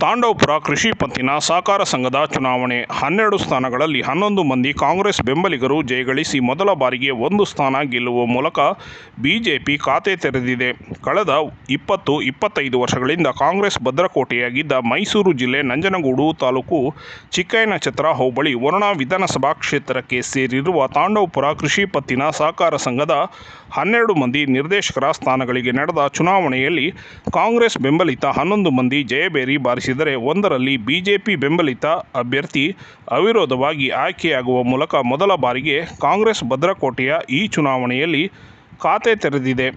ತಾಂಡವಪುರ ಕೃಷಿ ಪತ್ತಿನ ಸಹಕಾರ ಸಂಘದ ಚುನಾವಣೆ ಹನ್ನೆರಡು ಸ್ಥಾನಗಳಲ್ಲಿ ಹನ್ನೊಂದು ಮಂದಿ ಕಾಂಗ್ರೆಸ್ ಬೆಂಬಲಿಗರು ಜಯಗಳಿಸಿ ಮೊದಲ ಬಾರಿಗೆ ಒಂದು ಸ್ಥಾನ ಗೆಲ್ಲುವ ಮೂಲಕ ಬಿಜೆಪಿ ಖಾತೆ ತೆರೆದಿದೆ. ಕಳೆದ ಇಪ್ಪತ್ತು ಇಪ್ಪತ್ತೈದು ವರ್ಷಗಳಿಂದ ಕಾಂಗ್ರೆಸ್ ಭದ್ರಕೋಟೆಯಾಗಿದ್ದ ಮೈಸೂರು ಜಿಲ್ಲೆ ನಂಜನಗೂಡು ತಾಲೂಕು ಚಿಕ್ಕಯ್ಯನಛತ್ರ ಹೋಬಳಿ ವರುಣಾ ವಿಧಾನಸಭಾ ಕ್ಷೇತ್ರಕ್ಕೆ ಸೇರಿರುವ ತಾಂಡವಪುರ ಕೃಷಿ ಪತ್ತಿನ ಸಹಕಾರ ಸಂಘದ ಹನ್ನೆರಡು ಮಂದಿ ನಿರ್ದೇಶಕರ ಸ್ಥಾನಗಳಿಗೆ ನಡೆದ ಚುನಾವಣೆಯಲ್ಲಿ ಕಾಂಗ್ರೆಸ್ ಬೆಂಬಲಿತ ಹನ್ನೊಂದು ಮಂದಿ ಜಯಬೇರಿ ಬಾರಿಸಿದರೆ ಒಂದರಲ್ಲಿ ಬಿಜೆಪಿ ಬೆಂಬಲಿತ ಅಭ್ಯರ್ಥಿ ಅವಿರೋಧವಾಗಿ ಆಯ್ಕೆಯಾಗುವ ಮೂಲಕ ಮೊದಲ ಬಾರಿಗೆ ಕಾಂಗ್ರೆಸ್ ಭದ್ರಕೋಟೆಯ ಈ ಚುನಾವಣೆಯಲ್ಲಿ ಖಾತೆ ತೆರೆದಿದೆ.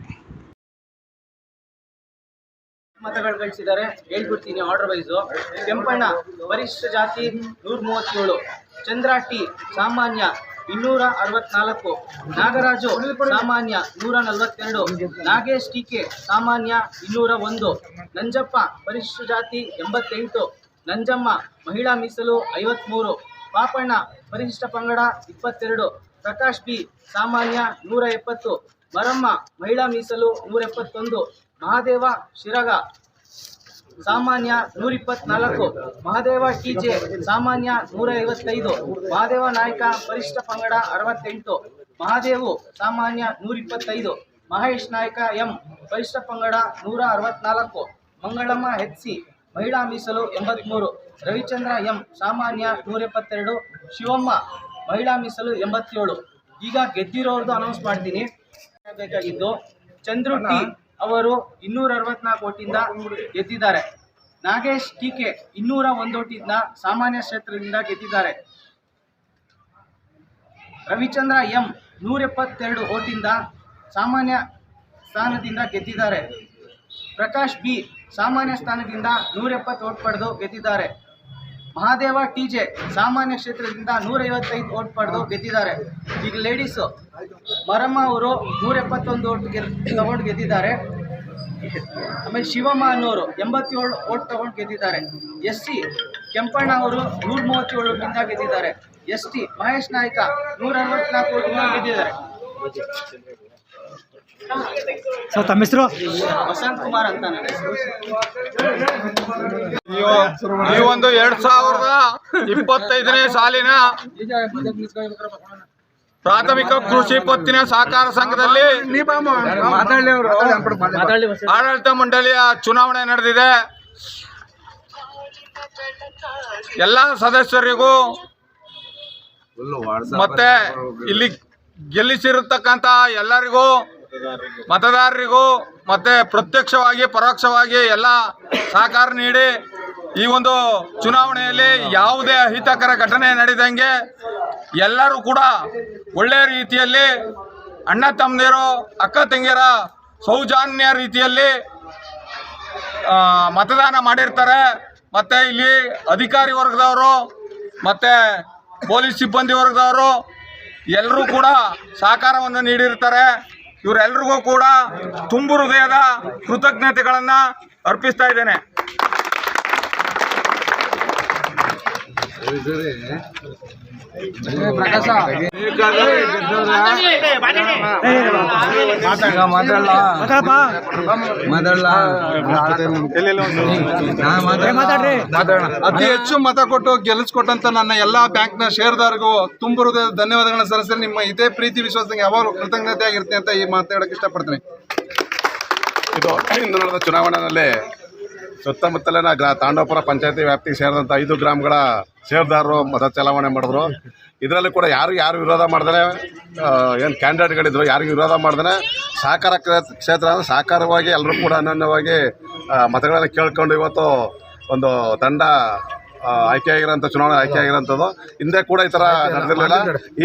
ಮತಗಳು ಗಳಿಸಿದ್ದಾರೆ. ಹೇಳ್ಬಿಡ್ತೀನಿ ಆರ್ಡರ್ ವೈಸು ಕೆಂಪಣ್ಣ, ವರಿಷ್ಠ ಜಾತಿ ನೂರ ಮೂವತ್ತೇಳು ಚಂದ್ರ ಟಿ ಸಾಮಾನ್ಯ ಇನ್ನೂರ ಅರವತ್ನಾಲ್ಕು ನಾಗರಾಜು, ಸಾಮಾನ್ಯ ನೂರ ನಲವತ್ತೆರಡು ನಾಗೇಶ್ ಟಿ ಕೆ, ಸಾಮಾನ್ಯ ಇನ್ನೂರ ಒಂದು ನಂಜಪ್ಪ ಪರಿಶಿಷ್ಟ ಜಾತಿ ಎಂಬತ್ತೆಂಟು. ನಂಜಮ್ಮ, ಮಹಿಳಾ ಮೀಸಲು ಐವತ್ತ್ಮೂರು ಪಾಪಣ್ಣ, ಪರಿಶಿಷ್ಟ ಪಂಗಡ ಇಪ್ಪತ್ತೆರಡು. ಪ್ರಕಾಶ್ ಬಿ, ಸಾಮಾನ್ಯ ನೂರ ಎಪ್ಪತ್ತು ಮರಮ್ಮ, ಮಹಿಳಾ ಮೀಸಲು ನೂರ ಎಪ್ಪತ್ತೊಂದು ಮಹಾದೇವ, ಶಿರಗ ಸಾಮಾನ್ಯ ನೂರ ಇಪ್ಪತ್ನಾಲ್ಕು ಮಹಾದೇವ ಟಿಜೆ ಸಾಮಾನ್ಯ ನೂರ ಐವತ್ತೈದು ಮಹಾದೇವ ನಾಯಕ ಪರಿಷ್ಠ ಪಂಗಡ ಅರವತ್ತೆಂಟು. ಮಹಾದೇವು ಸಾಮಾನ್ಯ ನೂರ ಇಪ್ಪತ್ತೈದು ಮಹೇಶ್ ನಾಯಕ ಎಂ. ಪರಿಷ್ಠ ಪಂಗಡ ನೂರ ಅರವತ್ನಾಲ್ಕು. ಮಂಗಳಮ್ಮ ಹೆಚ್ ಸಿ ಮಹಿಳಾ ಮೀಸಲು ಎಂಬತ್ಮೂರು. ರವಿಚಂದ್ರ ಎಂ. ಸಾಮಾನ್ಯ ನೂರ ಎಪ್ಪತ್ತೆರಡು ಶಿವಮ್ಮ ಮಹಿಳಾ ಮೀಸಲು ಎಂಬತ್ತೇಳು. ಈಗ ಗೆದ್ದಿರೋರ್ದು ಅನೌನ್ಸ್ ಮಾಡ್ತೀನಿ. ಚಂದ್ರು ಟಿ. ಅವರು ಇನ್ನೂರ ಅರವತ್ನಾಲ್ಕು ಓಟಿಂದ ಗೆದ್ದಿದ್ದಾರೆ. ನಾಗೇಶ್ ಟೀಕೆ ಇನ್ನೂರ ಒಂದು ಓಟಿಂದ ಸಾಮಾನ್ಯ ಕ್ಷೇತ್ರದಿಂದ ಗೆದ್ದಿದ್ದಾರೆ. ರವಿಚಂದ್ರ ಎಂ ನೂರ ಎಪ್ಪತ್ತೆರಡು ಓಟಿಂದ ಸಾಮಾನ್ಯ ಸ್ಥಾನದಿಂದ ಗೆದ್ದಿದ್ದಾರೆ. ಪ್ರಕಾಶ್ ಬಿ ಸಾಮಾನ್ಯ ಸ್ಥಾನದಿಂದ ನೂರ ಎಪ್ಪತ್ತು ಓಟ್ ಪಡೆದು ಗೆದ್ದಿದ್ದಾರೆ. ಮಹಾದೇವ, ಟಿ ಜೆ ಸಾಮಾನ್ಯ ಕ್ಷೇತ್ರದಿಂದ ನೂರೈವತ್ತೈದು ಓಟ್ ಪಡೆದು ಗೆದ್ದಿದ್ದಾರೆ. ಈಗ ಲೇಡೀಸು ಮರಮ್ಮ ಅವರು ನೂರ ಎಪ್ಪತ್ತೊಂದು ಓಟ್ ಗೆಲ್, ತಗೊಂಡು ಗೆದ್ದಿದ್ದಾರೆ. ಆಮೇಲೆ ಶಿವಮ್ಮ ಅನ್ನೋರು ಎಂಬತ್ತೇಳು ಓಟ್ ತಗೊಂಡು ಗೆದ್ದಿದ್ದಾರೆ. ಎಸ್ ಸಿ ಕೆಂಪಣ್ಣ ಅವರು ನೂರ ಮೂವತ್ತೇಳು ಓಟಿಂದ ಗೆದ್ದಿದ್ದಾರೆ. ಎಸ್ ಟಿ ಮಹೇಶ್ ನಾಯ್ಕ ನೂರ ಅರವತ್ನಾಲ್ಕು ಗೆದ್ದಿದ್ದಾರೆ. ಸರ್ ತಮ್ಮ ಹೆಸರು ವಸಂತ್ ಕುಮಾರ್ ಅಂತ. ಈ ಒಂದು ಎರಡ್ ಸಾವಿರದ ಇಪ್ಪತ್ತೈದನೇ ಸಾಲಿನ ಪ್ರಾಥಮಿಕ ಕೃಷಿ ಪತ್ತಿನ ಸಹಕಾರ ಸಂಘದಲ್ಲಿ ಆಡಳಿತ ಮಂಡಳಿಯ ಚುನಾವಣೆ ನಡೆದಿದೆ ಎಲ್ಲ ಸದಸ್ಯರಿಗೂ ಮತ್ತೆ ಇಲ್ಲಿ ಗೆಲ್ಲಿಸಿರತಕ್ಕಂತ ಎಲ್ಲರಿಗೂ ಮತದಾರರಿಗೂ. ಮತ್ತೆ ಪ್ರತ್ಯಕ್ಷವಾಗಿ, ಪರೋಕ್ಷವಾಗಿ ಎಲ್ಲ ಸಹಕಾರ ನೀಡಿ ಈ ಒಂದು ಚುನಾವಣೆಯಲ್ಲಿ ಯಾವುದೇ ಅಹಿತಕರ ಘಟನೆ ನಡೆದಂಗೆ ಎಲ್ಲರೂ ಕೂಡ ಒಳ್ಳೆಯ ರೀತಿಯಲ್ಲಿ ಅಣ್ಣ ತಮ್ಮದಿರು, ಅಕ್ಕ ತಂಗಿಯರ ಸೌಜನ್ಯ ರೀತಿಯಲ್ಲಿ ಮತದಾನ ಮಾಡಿರ್ತಾರೆ. ಮತ್ತು ಇಲ್ಲಿ ಅಧಿಕಾರಿ ವರ್ಗದವರು, ಮತ್ತು ಪೊಲೀಸ್ ಸಿಬ್ಬಂದಿ ವರ್ಗದವರು ಎಲ್ಲರೂ ಕೂಡ ಸಹಕಾರವನ್ನು ನೀಡಿರ್ತಾರೆ. ಇವರೆಲ್ರಿಗೂ ಕೂಡ ತುಂಬು ಹೃದಯದ ಕೃತಜ್ಞತೆಗಳನ್ನು ಅರ್ಪಿಸ್ತಾ ಇದ್ದೇನೆ. ಅತಿ ಹೆಚ್ಚು ಮತ ಕೊಟ್ಟು ಗೆಲ್ಲಿಸ್ಕೊಟ್ಟಂತ ನನ್ನ ಎಲ್ಲಾ ಬ್ಯಾಂಕ್ನ ಶೇರ್ದಾರ್ಗೂ ತುಂಬ ಧನ್ಯವಾದಗಳನ್ನ ಸಲ್ಲಿಸಿ ನಿಮ್ಮ ಇದೇ ಪ್ರೀತಿ ವಿಶ್ವಾಸಕ್ಕೆ ಯಾವಾಗಲೂ ಕೃತಜ್ಞತೆ ಆಗಿರ್ತೀನಿ ಅಂತ ಈ ಮಾತಾಡಕ್ಕೆ ಇಷ್ಟಪಡ್ತೀನಿ. ಇದು ಇಂದು ನಡೆದ ಚುನಾವಣೆಯಲ್ಲಿ ಸುತ್ತಮುತ್ತಲಿನ ಗ್ರಾ ತಾಂಡವಪುರ ಪಂಚಾಯತಿ ವ್ಯಾಪ್ತಿಗೆ ಸೇರಿದಂಥ ಐದು ಗ್ರಾಮಗಳ ಸೇರ್ದಾರರು ಮತ ಚಲಾವಣೆ ಮಾಡಿದ್ರು. ಇದರಲ್ಲಿ ಕೂಡ ಯಾರು ಯಾರು ವಿರೋಧ ಮಾಡಿದ್ರೆ ಏನು ಕ್ಯಾಂಡಿಡೇಟ್ಗಳಿದ್ರು, ಯಾರಿಗೂ ವಿರೋಧ ಮಾಡಿದ್ರೆ ಸಹಕಾರ ಕ್ಷೇತ್ರ ಅಂದರೆ ಸಹಕಾರವಾಗಿ ಎಲ್ಲರೂ ಕೂಡ ಅನನ್ಯವಾಗಿ ಮತಗಳನ್ನು ಕೇಳ್ಕೊಂಡು ಇವತ್ತು ಒಂದು ತಂಡ ಆಯ್ಕೆಯಾಗಿರೋಂಥ ಚುನಾವಣೆ ಆಯ್ಕೆಯಾಗಿರೋಂಥದ್ದು ಹಿಂದೆ ಕೂಡ ಈ ಥರ ನಡೆದಿರಲಿಲ್ಲ.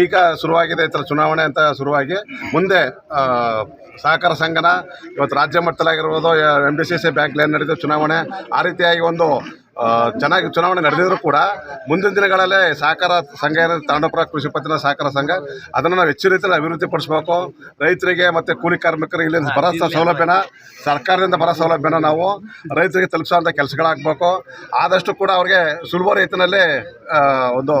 ಈಗ ಶುರುವಾಗಿದೆ ಈ ಥರ ಚುನಾವಣೆ ಅಂತ ಶುರುವಾಗಿ. ಮುಂದೆ ಸಹಕಾರ ಸಂಘನ ಇವತ್ತು ರಾಜ್ಯ ಮಟ್ಟದಲ್ಲಾಗಿರ್ಬೋದು M B C C bank line ನಡೀತು ಚುನಾವಣೆ ಆ ರೀತಿಯಾಗಿ ಒಂದು ಚೆನ್ನಾಗಿ ಚುನಾವಣೆ ನಡೆದಿದ್ರು ಕೂಡ ಮುಂದಿನ ದಿನಗಳಲ್ಲೇ ಸಹಕಾರ ಸಂಘ ಏನಿದೆ ತಾಂಡಪುರ ಕೃಷಿ ಪತ್ತಿನ ಸಹಕಾರ ಸಂಘ, ಅದನ್ನು ನಾವು ಹೆಚ್ಚು ರೀತಿಯಲ್ಲಿ ಅಭಿವೃದ್ಧಿ ಪಡಿಸ್ಬೇಕು ರೈತರಿಗೆ ಮತ್ತು ಕೂಲಿ ಕಾರ್ಮಿಕರಿಗೆ ಇಲ್ಲಿ ಬರೋ ಸೌಲಭ್ಯನ, ಸರ್ಕಾರದಿಂದ ಬರೋ ಸೌಲಭ್ಯನ ನಾವು ರೈತರಿಗೆ ತಲುಪಿಸೋಂಥ ಕೆಲಸಗಳಾಗಬೇಕು. ಆದಷ್ಟು ಕೂಡ ಅವ್ರಿಗೆ ಸುಲಭ ರೀತಿಯಲ್ಲಿ ಒಂದು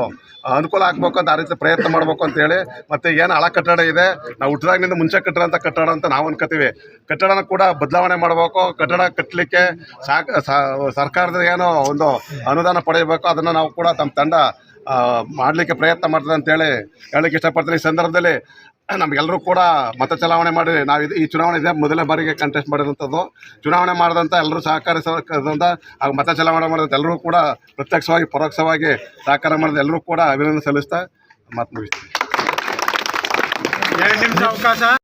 ಅನುಕೂಲ ಆಗಬೇಕು ಅಂತ ಆ ರೀತಿ ಪ್ರಯತ್ನ ಮಾಡಬೇಕು ಅಂತೇಳಿ ಮತ್ತು ಏನು ಹಳ ಕಟ್ಟಡ ಇದೆ, ನಾವು ಹುಟ್ಟಿದಾಗಿನಿಂದ ಮುಂಚೆ ಕಟ್ಟಿರೋಂಥ ಕಟ್ಟಡ ಅಂತ ನಾವು ಅನ್ಕೋತೀವಿ. ಕಟ್ಟಡನ ಕೂಡ ಬದಲಾವಣೆ ಮಾಡಬೇಕು, ಕಟ್ಟಡ ಕಟ್ಟಲಿಕ್ಕೆ ಸಾಕ ಸರ್ಕಾರದ ಏನೋ ಒಂದು ಅನುದಾನ ಪಡೆಯಬೇಕು, ಅದನ್ನು ನಾವು ಕೂಡ ತಮ್ಮ ತಂಡ ಮಾಡಲಿಕ್ಕೆ ಪ್ರಯತ್ನ ಮಾಡ್ತದೆ ಅಂತೇಳಿ ಹೇಳಲಿಕ್ಕೆ ಇಷ್ಟಪಡ್ತೀನಿ. ಈ ಸಂದರ್ಭದಲ್ಲಿ ನಮಗೆಲ್ಲರೂ ಕೂಡ ಮತ ಚಲಾವಣೆ ಮಾಡಿ, ನಾವು ಇದು ಈ ಚುನಾವಣೆ ಇದೆ, ಮೊದಲ ಬಾರಿಗೆ ಕಂಟೆಸ್ಟ್ ಮಾಡಿರೋಂಥದ್ದು ಚುನಾವಣೆ ಮಾಡಿದಂಥ ಎಲ್ಲರೂ ಸಹಕರಿಸೋದ್ರಿಂದ ಹಾಗೂ ಮತ ಚಲಾವಣೆ ಮಾಡಿದಂಥ ಎಲ್ಲರೂ ಕೂಡ ಪ್ರತ್ಯಕ್ಷವಾಗಿ, ಪರೋಕ್ಷವಾಗಿ ಸಹಕಾರ ಮಾಡಿದ ಎಲ್ಲರೂ ಕೂಡ ಅಭಿನಂದನೆ ಸಲ್ಲಿಸ್ತಾ ಮಾತು ಮುಗಿಸ್ತೀನಿ ನಿಮಿಷ ಅವಕಾಶ.